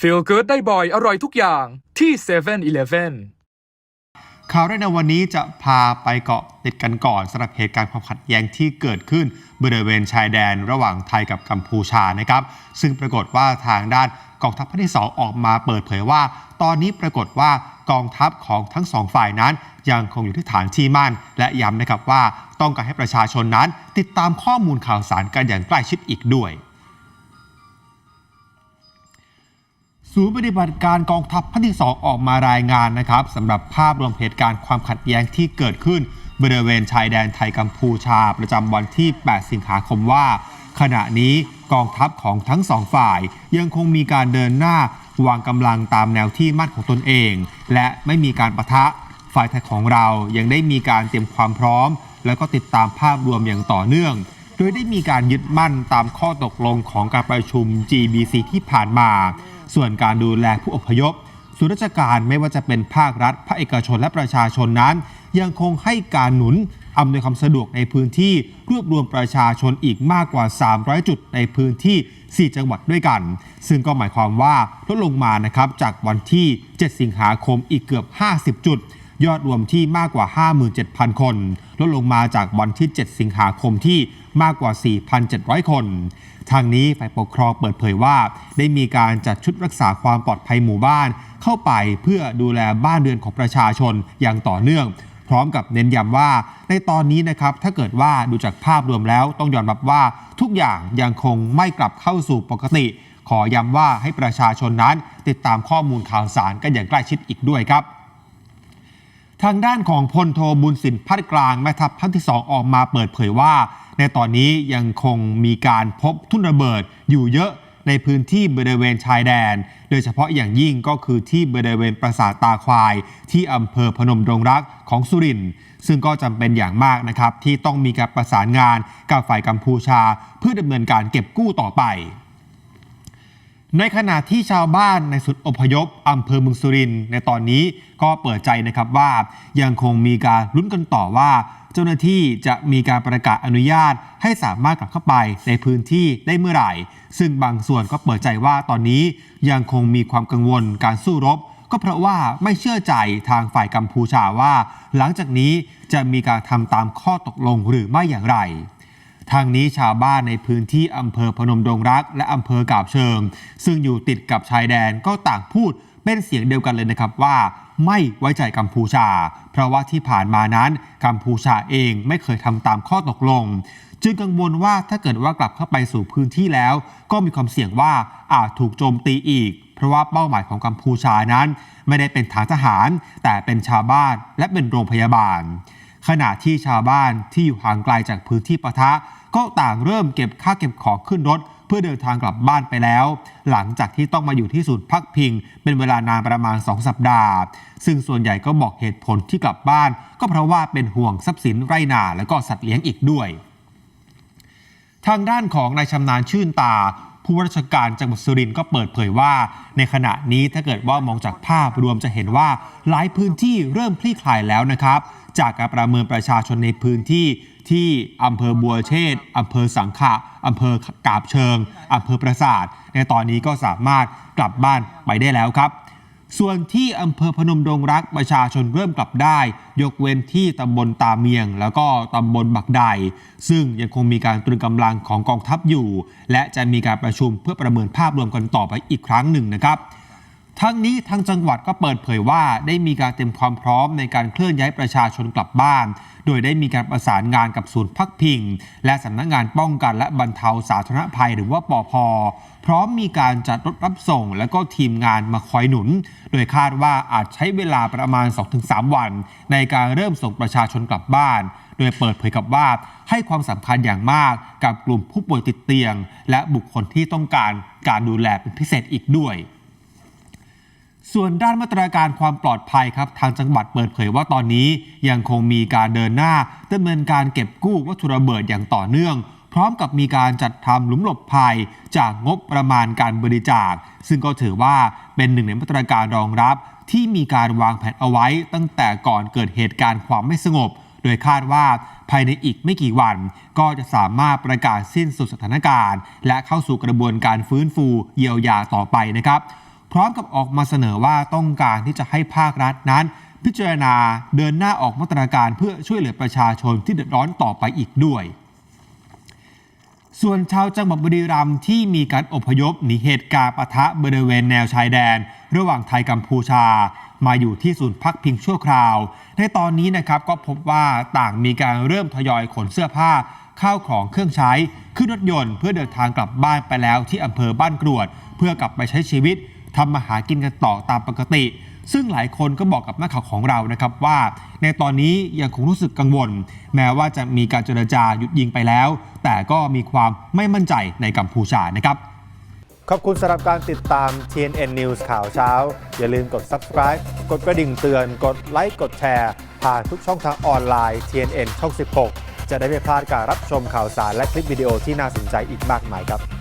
Feel good ได้บ่อยอร่อยทุกอย่างที่7 e เ e ่ e อข่าวแรกในวันนี้จะพาไปเกาะติดกันก่อนสำหรับเหตุการณ์ความขัดแย้งที่เกิดขึ้นบริเวณชายแดนระหว่างไทยกับกัมพูชานะครับ ซึ่งปรากฏว่าทางด้านกองทัพภาคที่ 2 ออกมาเปิดเผยว่า ตอนนี้ปรากฏว่ากองทัพของทั้งสองฝ่ายนั้น ยังคงอยู่ที่ฐานที่มั่น และย้ำนะครับว่าต้องการให้ประชาชนนั้นติดตามข้อมูลข่าวสารกันอย่างใกล้ชิดอีกด้วย ศูนย์ปฏิบัติการกองทัพภาคที่ 2 ออกมารายงานนะครับสำหรับภาพรวมเหตุการณ์ความขัดแย้งที่เกิดขึ้น บริเวณชายแดนไทยกัมพูชา ประจำวันที่ 8 สิงหาคมว่า ขณะนี้กองทัพของทั้งสองฝ่าย ยังคงมีการเดินหน้าวางกำลังตามแนวที่มั่นของตนเอง และไม่มีการประทะฝ่ายไทยของเรายังได้มีการเตรียมความพร้อม แล้วก็ติดตามภาพรวมอย่างต่อเนื่อง โดยได้มีการยึดมั่นตามข้อตกลงของการประชุม GBC ที่ผ่านมา ส่วนการดูแลผู้อพยพส่วนราชการไม่ว่าจะเป็นภาครัฐ ภาคเอกชนและประชาชนนั้น ยังคงให้การหนุนอำนวยความสะดวกในพื้นที่รวบรวมประชาชนอีกมากกว่า 300 จุดในพื้นที่ 4 จังหวัดด้วยกัน ซึ่งก็หมายความว่าลดลงมานะครับจากวันที่ 7 สิงหาคมอีกเกือบ 50 จุด ยอดรวมที่มากกว่า 57,000 คน ลดลงมาจากวันที่ 7 สิงหาคมที่ มากกว่า 4,700 คน ทางนี้ฝ่ายปกครองเปิดเผยว่า ได้มีการจัดชุดรักษาความปลอดภัยหมู่บ้าน เข้าไปเพื่อดูแลบ้านเรือนของประชาชนอย่างต่อเนื่องพร้อมกับเน้นย้ำว่าในตอนนี้นะครับ ถ้าเกิดว่าดูจากภาพรวมแล้วต้องยอมรับว่าทุกอย่างยังคงไม่กลับเข้าสู่ปกติ ขอย้ำว่าให้ประชาชนนั้น ติดตามข้อมูลข่าวสารกันอย่างใกล้ชิดอีกด้วยครับ ทางด้านของพลโทบุญสินพัดกลางแม่ทัพภาคที่ 2 ออกมาเปิดเผยว่า ในตอนนี้ยังคงมีการพบทุ่นระเบิดอยู่เยอะในพื้นที่บริเวณชายแดน โดยเฉพาะอย่างยิ่งก็คือที่บริเวณปราสาทตาควาย ที่อำเภอพนมดงรักของสุรินทร์ซึ่งก็จำเป็นอย่างมากนะครับ ที่ต้องมีการประสานงานกับฝ่ายกัมพูชา เพื่อดำเนินการเก็บกู้ต่อไป ในขณะที่ชาวบ้านในสุดอพยพอำเภอเมืองสุรินทร์ในตอนนี้ก็เปิดใจนะครับว่ายังคงมีการลุ้นกันต่อว่า เจ้าหน้าที่จะมีการประกาศอนุญาต ให้สามารถกลับเข้าไปในพื้นที่ได้เมื่อไหร่ ซึ่งบางส่วนก็เปิดใจว่าตอนนี้ยังคงมีความกังวลการสู้รบ ก็เพราะว่าไม่เชื่อใจทางฝ่ายกัมพูชาว่า หลังจากนี้จะมีการทำตามข้อตกลงหรือไม่อย่างไร ทางนี้ชาวบ้านในพื้นที่อำเภอพนมดงรัก และอำเภอกาบเชิง ซึ่งอยู่ติดกับชายแดนก็ต่างพูดเป็นเสียงเดียวกันเลยนะครับว่าไม่ไว้ใจกัมพูชา เพราะว่าที่ผ่านมานั้นกัมพูชาเองไม่เคยทำตามข้อตกลง จึงกังวลว่าถ้าเกิดว่ากลับเข้าไปสู่พื้นที่แล้ว ก็มีความเสี่ยงว่าอาจถูกโจมตีอีก เพราะว่าเป้าหมายของกัมพูชานั้น ไม่ได้เป็นฐานทหาร แต่เป็นชาวบ้านและเป็นโรงพยาบาล ขณะที่ชาวบ้านที่อยู่ห่างไกลจากพื้นที่ปะทะ ก็ต่างเริ่มเก็บค่าเก็บของขึ้นรถ เพื่อเดินทางกลับบ้านไปแล้ว หลังจากที่ต้องมาอยู่ที่ศูนย์พักพิง เป็นเวลานานประมาณ 2 สัปดาห์ ซึ่งส่วนใหญ่ก็บอกเหตุผลที่กลับบ้าน ก็เพราะว่าเป็นห่วงทรัพย์สินไร่นาและก็สัตว์เลี้ยงอีกด้วย ทางด้านของนายชำนาญชื่นตาผู้ว่าราชการจังหวัดสุรินทร์ก็เปิดเผยว่า ในขณะนี้ถ้าเกิดว่ามองจากภาพรวมจะเห็นว่าหลายพื้นที่เริ่มคลี่คลายแล้วนะครับ จากการประเมินประชาชนในพื้นที่ที่อำเภอบัวเชษอำเภอสังขะอำเภอกาบเชิงอำเภอปราสาท ในตอนนี้ก็สามารถกลับบ้านไปได้แล้วครับ ส่วนที่อำเภอพนมดงรักประชาชนเริ่มกลับได้ ยกเว้นที่ตำบลตาเมียง แล้วก็ตำบลบักไดซึ่งยังคงมีการตรึงกำลังของกองทัพอยู่ และจะมีการประชุมเพื่อประเมินภาพรวมกันต่อไปอีกครั้งหนึ่งนะครับ ทั้งนี้ทางจังหวัดก็เปิดเผยว่าได้มีการเตรียมความพร้อมในการเคลื่อนย้ายประชาชนกลับบ้าน โดยได้มีการประสานงานกับศูนย์พักพิง และสำนักงานป้องกันและบรรเทาสาธารณภัยหรือว่าปอพพร้อมมีการจัดรถรับส่ง และก็ทีมงานมาคอยหนุน โดยคาดว่าอาจใช้เวลาประมาณ 2-3 วัน ในการเริ่มส่งประชาชนกลับบ้าน โดยเปิดเผยกับว่าให้ความสำคัญอย่างมากกับกลุ่มผู้ป่วยติดเตียง และบุคคลที่ต้องการการดูแลเป็นพิเศษอีกด้วย ส่วนด้านมาตรการความปลอดภัยครับ ทางจังหวัดเปิดเผยว่าตอนนี้ยังคงมีการเดินหน้าดำเนินการเก็บกู้วัตถุระเบิดอย่างต่อเนื่อง พร้อมกับมีการจัดทำหลุมหลบภัย จากงบประมาณการบริจาค ซึ่งก็ถือว่าเป็นหนึ่งในมาตรการรองรับ ที่มีการวางแผนเอาไว้ ตั้งแต่ก่อนเกิดเหตุการณ์ความไม่สงบ โดยคาดว่าภายในอีกไม่กี่วัน ก็จะสามารถประกาศสิ้นสุดสถานการณ์ และเข้าสู่กระบวนการฟื้นฟูเยียวยาต่อไปนะครับ พร้อมกับออกมาเสนอว่าต้องการที่จะให้ภาครัฐนั้น พิจารณาเดินหน้าออกมาตรการเพื่อช่วยเหลือประชาชนที่เดือดร้อนต่อไปอีกด้วย ส่วนชาวจังหวัดบุรีรัมย์ที่มีการอพยพหนีเหตุการณ์ปะทะบริเวณแนวชายแดน ระหว่างไทยกัมพูชา มาอยู่ที่ศูนย์พักพิงชั่วคราว ในตอนนี้นะครับก็พบว่าต่างมีการเริ่มทยอยขนเสื้อผ้าข้าวของเครื่องใช้ ขึ้นรถยนต์เพื่อเดินทางกลับบ้านไปแล้วที่อำเภอบ้านกรวด เพื่อกลับไปใช้ชีวิต ทำมาหากินกันต่อตามปกติ ซึ่งหลายคนก็บอกกับนักข่าวของเรานะครับว่า ในตอนนี้ยังคงรู้สึกกังวล แม้ว่าจะมีการเจรจาหยุดยิงไปแล้ว แต่ก็มีความไม่มั่นใจในกัมพูชานะครับขอบคุณสำหรับการติดตาม TNN News ข่าวเช้า อย่าลืมกด subscribe กดกระดิ่งเตือน กดไลค์ กดแชร์ ผ่านทุกช่องทางออนไลน์ TNN ช่อง 16 จะได้ไม่พลาดการรับชมข่าวสารและคลิปวิดีโอที่น่าสนใจอีกมากมายครับ